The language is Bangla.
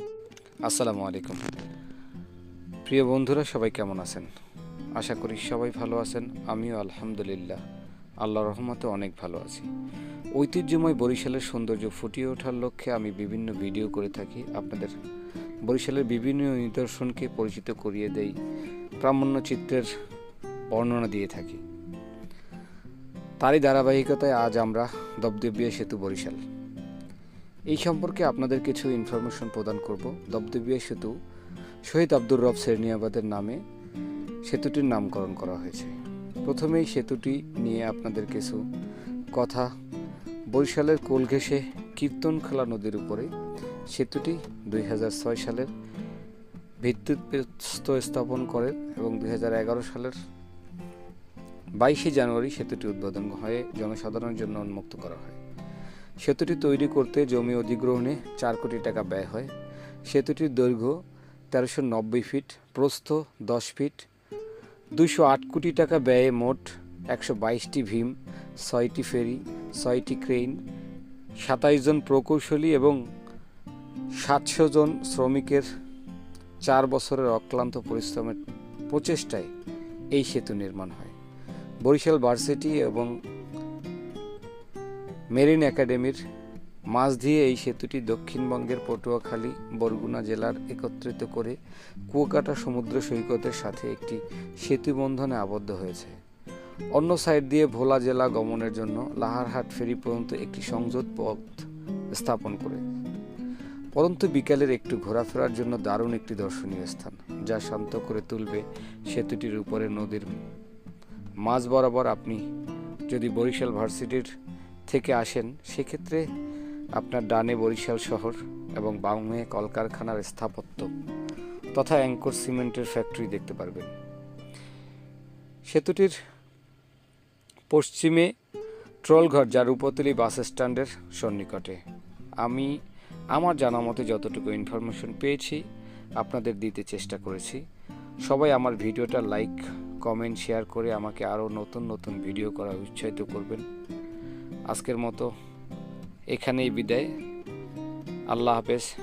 আসসালামু আলাইকুম। প্রিয় বন্ধুরা, সবাই কেমন আছেন? আশা করি সবাই ভালো আছেন। আমিও আলহামদুলিল্লাহ আল্লাহ রহমতে অনেক ভালো আছি। ঐতিহ্যময় বরিশালের সৌন্দর্য ফুটিয়ে ওঠার লক্ষ্যে আমি বিভিন্ন ভিডিও করে থাকি আপনাদের। বরিশালের বিভিন্ন নিদর্শনকে পরিচিত করিয়ে দেই, প্রামাণ্য চিত্রের বর্ণনা দিয়ে থাকি। তারই ধারাবাহিকতায় আজ আমরা দবদবিয়া সেতু বরিশাল। এই সম্পর্কে আপনাদের কিছু ইনফরমেশন প্রদান করব। দবদবিয়া সেতু শহীদ আব্দুর রব সেরনিয়াবাদের নামে সেতুটির নামকরণ করা হয়েছে। প্রথমেই সেতুটি নিয়ে আপনাদের কিছু কথা। বরিশালের কোল ঘেঁষে কীর্তনখোলা নদীর উপরে সেতুটি দুই হাজার ছয় সালের প্রস্তর স্থাপন করেন এবং দুই হাজার এগারো সালের বাইশে জানুয়ারি সেতুটি উদ্বোধন হয়ে জনসাধারণের জন্য উন্মুক্ত করা হয়। সেতুটি তৈরি করতে জমি অধিগ্রহণে চার কোটি টাকা ব্যয় হয়। সেতুটির দৈর্ঘ্য তেরোশো নব্বই ফিট, প্রস্থ দশ ফিট, দুইশো আট কোটি টাকা ব্যয়ে মোট একশো বাইশটি ভীম, ছয়টি ফেরি, ছয়টি ক্রেন সাতাইশ জন প্রকৌশলী এবং সাতশো জন শ্রমিকের চার বছরের অক্লান্ত পরিশ্রমের প্রচেষ্টায় এই সেতু নির্মাণ হয়। বরিশাল ভার্সিটি এবং মেরিন একাডেমির মাঝ দিয়ে এই সেতুটি দক্ষিণবঙ্গের পটুয়াখালী, বরগুনা জেলার একত্রিত করে কুয়াকাটা সমুদ্র সৈকতের সাথে একটি সেতু বন্ধনে আবদ্ধ হয়েছে। অন্য সাইড দিয়ে ভোলা জেলা গমনের জন্য লাহারহাট ফেরি পর্যন্ত একটি সংযোগ পথ স্থাপন করে। পরন্তু বিকালের একটু ঘোরাফেরার জন্য দারুণ একটি দর্শনীয় স্থান, যা শান্ত করে তুলবে সেতুটির উপরে নদীর মাঝ বরাবর আপনি যদি বরিশাল ভার্সিটির থেকে আসেন, সেক্ষেত্রে আপনার ডানে বরিশাল শহর এবং বামে কলকারখানার স্থাপত্য তথা অ্যাঙ্কর সিমেন্টের ফ্যাক্টরি দেখতে পারবেন। সেতুটির পশ্চিমে ট্রলঘর যা রূপতলি বাস স্ট্যান্ডের সন্নিকটে। আমি আমার জানা মতে যতটুকু ইনফরমেশন পেয়েছি, আপনাদের দিতে চেষ্টা করেছি। সবাই আমার ভিডিওটা লাইক, কমেন্ট, শেয়ার করে আমাকে আরও নতুন নতুন ভিডিও করার উৎসাহিত করবেন। আজকের মতো এখানেই বিদায়। আল্লাহ হাফেজ।